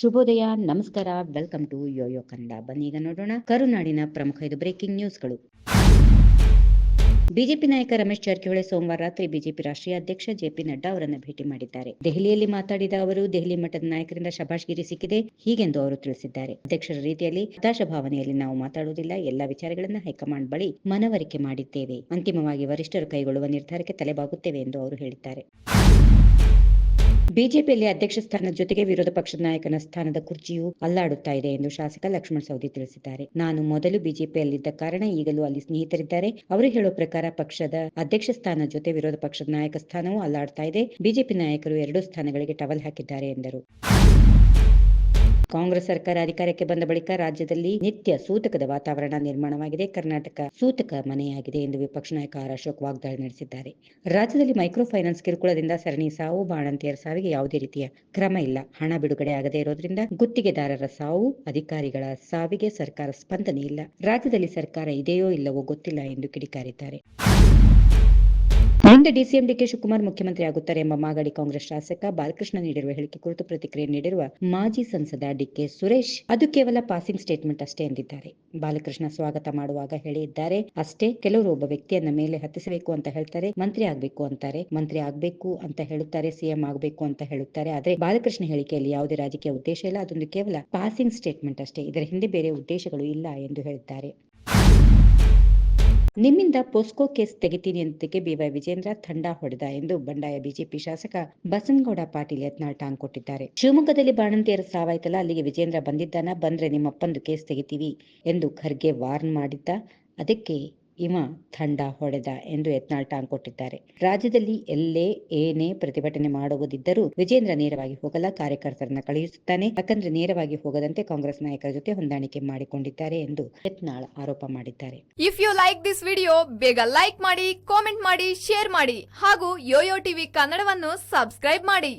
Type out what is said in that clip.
ಶುಭೋದಯ, ನಮಸ್ಕಾರ welcome to Yoyo Kannada ಬನ್ನಿ ಈಗ ನೋಡೋಣ ಕರುನಾಡಿನ ಪ್ರಮುಖ ಇದು ಬ್ರೇಕಿಂಗ್ ನ್ಯೂಸ್ಗಳು ಬಿಜೆಪಿ ನಾಯಕ ರಮೇಶ್ ಜಾರಕಿಹೊಳಿ ಸೋಮವಾರ ರಾತ್ರಿ ಬಿಜೆಪಿ ರಾಷ್ಟ್ರೀಯ ಅಧ್ಯಕ್ಷ ಜೆಪಿ ನಡ್ಡಾ ಅವರನ್ನು ಭೇಟಿ ಮಾಡಿದ್ದಾರೆ. ದೆಹಲಿಯಲ್ಲಿ ಮಾತಾಡಿದ ಅವರು, ದೆಹಲಿ ಮಟ್ಟದ ನಾಯಕರಿಂದ ಶಭಾಷ್ಗಿರಿ ಸಿಕ್ಕಿದೆ ಹೀಗೆಂದು ಅವರು ತಿಳಿಸಿದ್ದಾರೆ. ಅಧ್ಯಕ್ಷರ ರೀತಿಯಲ್ಲಿ ಹತಾಶ ಭಾವನೆಯಲ್ಲಿ ನಾವು ಮಾತಾಡುವುದಿಲ್ಲ, ಎಲ್ಲಾ ವಿಚಾರಗಳನ್ನು ಹೈಕಮಾಂಡ್ ಬಳಿ ಮನವರಿಕೆ ಮಾಡಿದ್ದೇವೆ. ಅಂತಿಮವಾಗಿ ವರಿಷ್ಠರು ಕೈಗೊಳ್ಳುವ ನಿರ್ಧಾರಕ್ಕೆ ತಲೆಬಾಗುತ್ತೇವೆ ಎಂದು ಅವರು ಹೇಳಿದ್ದಾರೆ. ಬಿಜೆಪಿಯಲ್ಲಿ ಅಧ್ಯಕ್ಷ ಸ್ಥಾನದ ಜೊತೆಗೆ ವಿರೋಧ ಪಕ್ಷದ ನಾಯಕನ ಸ್ಥಾನದ ಕುರ್ಚಿಯೂ ಅಲ್ಲಾಡುತ್ತಾ ಇದೆ ಎಂದು ಶಾಸಕ ಲಕ್ಷ್ಮಣ ಸವದಿ ತಿಳಿಸಿದ್ದಾರೆ. ನಾನು ಮೊದಲು ಬಿಜೆಪಿಯಲ್ಲಿದ್ದ ಕಾರಣ ಈಗಲೂ ಅಲ್ಲಿ ಸ್ನೇಹಿತರಿದ್ದಾರೆ. ಅವರು ಹೇಳುವ ಪ್ರಕಾರ ಪಕ್ಷದ ಅಧ್ಯಕ್ಷ ಸ್ಥಾನದ ಜೊತೆ ವಿರೋಧ ಪಕ್ಷದ ನಾಯಕ ಸ್ಥಾನವೂ ಅಲ್ಲಾಡ್ತಾ ಇದೆ. ಬಿಜೆಪಿ ನಾಯಕರು ಎರಡೂ ಸ್ಥಾನಗಳಿಗೆ ಟವಲ್ ಹಾಕಿದ್ದಾರೆ ಎಂದರು. ಕಾಂಗ್ರೆಸ್ ಸರ್ಕಾರ ಅಧಿಕಾರಕ್ಕೆ ಬಂದ ಬಳಿಕ ರಾಜ್ಯದಲ್ಲಿ ನಿತ್ಯ ಸೂತಕದ ವಾತಾವರಣ ನಿರ್ಮಾಣವಾಗಿದೆ. ಕರ್ನಾಟಕ ಸೂತಕ ಮನೆಯಾಗಿದೆ ಎಂದು ವಿಪಕ್ಷ ನಾಯಕ ಆರ್ ಅಶೋಕ್ ವಾಗ್ದಾಳಿ ನಡೆಸಿದ್ದಾರೆ. ರಾಜ್ಯದಲ್ಲಿ ಮೈಕ್ರೋ ಫೈನಾನ್ಸ್ ಕಿರುಕುಳದಿಂದ ಸರಣಿ ಸಾವು, ಬಾಣಂತಿಯರ ಸಾವಿಗೆ ಯಾವುದೇ ರೀತಿಯ ಕ್ರಮ ಇಲ್ಲ. ಹಣ ಬಿಡುಗಡೆ ಆಗದೆ ಇರೋದ್ರಿಂದ ಗುತ್ತಿಗೆದಾರರ ಸಾವು, ಅಧಿಕಾರಿಗಳ ಸಾವಿಗೆ ಸರ್ಕಾರ ಸ್ಪಂದನೆ ಇಲ್ಲ. ರಾಜ್ಯದಲ್ಲಿ ಸರ್ಕಾರ ಇದೆಯೋ ಇಲ್ಲವೋ ಗೊತ್ತಿಲ್ಲ ಎಂದು ಕಿಡಿಕಾರಿದ್ದಾರೆ. ಮುಂದೆ ಡಿಸಿಎಂ ಡಿಕೆ ಶಿವಕುಮಾರ್ ಮುಖ್ಯಮಂತ್ರಿ ಆಗುತ್ತಾರೆ ಎಂಬ ಮಾಗಡಿ ಕಾಂಗ್ರೆಸ್ ಶಾಸಕ ಬಾಲಕೃಷ್ಣ ನೀಡಿರುವ ಹೇಳಿಕೆ ಕುರಿತು ಪ್ರತಿಕ್ರಿಯೆ ನೀಡಿರುವ ಮಾಜಿ ಸಂಸದ ಡಿಕೆ ಸುರೇಶ್, ಅದು ಕೇವಲ ಪಾಸಿಂಗ್ ಸ್ಟೇಟ್ಮೆಂಟ್ ಅಷ್ಟೇ ಎಂದಿದ್ದಾರೆ. ಬಾಲಕೃಷ್ಣ ಸ್ವಾಗತ ಮಾಡುವಾಗ ಹೇಳಿದ್ದಾರೆ, ಅಷ್ಟೇ, ಕೆಲವರು ಒಬ್ಬ ವ್ಯಕ್ತಿಯನ್ನ ಮೇಲೆ ಹತ್ತಿಸಬೇಕು ಅಂತ ಹೇಳ್ತಾರೆ, ಮಂತ್ರಿ ಆಗ್ಬೇಕು ಅಂತಾರೆ, ಮಂತ್ರಿ ಆಗ್ಬೇಕು ಅಂತ ಹೇಳುತ್ತಾರೆ, ಸಿಎಂ ಆಗ್ಬೇಕು ಅಂತ ಹೇಳುತ್ತಾರೆ, ಆದ್ರೆ ಬಾಲಕೃಷ್ಣ ಹೇಳಿಕೆಯಲ್ಲಿ ಯಾವುದೇ ರಾಜಕೀಯ ಉದ್ದೇಶ ಇಲ್ಲ, ಅದೊಂದು ಕೇವಲ ಪಾಸಿಂಗ್ ಸ್ಟೇಟ್ಮೆಂಟ್ ಅಷ್ಟೇ, ಇದರ ಹಿಂದೆ ಬೇರೆ ಉದ್ದೇಶಗಳು ಇಲ್ಲ ಎಂದು ಹೇಳಿದ್ದಾರೆ. ನಿಮ್ಮಿಂದ ಪೋಸ್ಕೋ ಕೇಸ್ ತೆಗಿತೀನಿ ಅಂತಕ್ಕೆ ಬಿವೈ ವಿಜೇಂದ್ರ ತಂಡ ಹೊಡೆದ ಎಂದು ಬಂಡಾಯ ಬಿಜೆಪಿ ಶಾಸಕ ಬಸನಗೌಡ ಪಾಟೀಲ್ ಯತ್ನಾಳ್ ಟಾಂಗ್ ಕೊಟ್ಟಿದ್ದಾರೆ. ಶಿವಮೊಗ್ಗದಲ್ಲಿ ಬಾಣಂತಿಯರ ಸಾವಾಯ್ತಲ್ಲ ಅಲ್ಲಿಗೆ ವಿಜೇಂದ್ರ ಬಂದಿದ್ದಾನ, ಬಂದ್ರೆ ನಿಮ್ಮಪ್ಪಂದು ಕೇಸ್ ತೆಗಿತೀವಿ ಎಂದು ಖರ್ಗೆ ವಾರ್ನ್ ಮಾಡಿದ್ದ. ಅದಕ್ಕೆ ಇವ ತಂಡ ಹೊಡೆದ ಎಂದು ಯತ್ನಾಳ್ ಟಾಂಗ್ ಕೊಟ್ಟಿದ್ದಾರೆ. ರಾಜ್ಯದಲ್ಲಿ ಎಲ್ಲೇ ಏನೇ ಪ್ರತಿಭಟನೆ ಮಾಡುವುದಿದ್ದರೂ ವಿಜೇಂದ್ರ ನೇರವಾಗಿ ಹೋಗಲ್ಲ, ಕಾರ್ಯಕರ್ತರನ್ನ ಕಳುಹಿಸುತ್ತಾನೆ ಯಾಕಂದ್ರೆ ನೇರವಾಗಿ ಹೋಗದಂತೆ ಕಾಂಗ್ರೆಸ್ ನಾಯಕರ ಜೊತೆ ಹೊಂದಾಣಿಕೆ ಮಾಡಿಕೊಂಡಿದ್ದಾರೆ ಎಂದು ಯತ್ನಾಳ್ ಆರೋಪ ಮಾಡಿದ್ದಾರೆ. If you like this video ಬೇಗ ಲೈಕ್ ಮಾಡಿ ಕಾಮೆಂಟ್ ಮಾಡಿ ಶೇರ್ ಮಾಡಿ ಹಾಗೂ ಯೋಯೋ ಟಿವಿ ಕನ್ನಡವನ್ನು ಸಬ್ಸ್ಕ್ರೈಬ್ ಮಾಡಿ.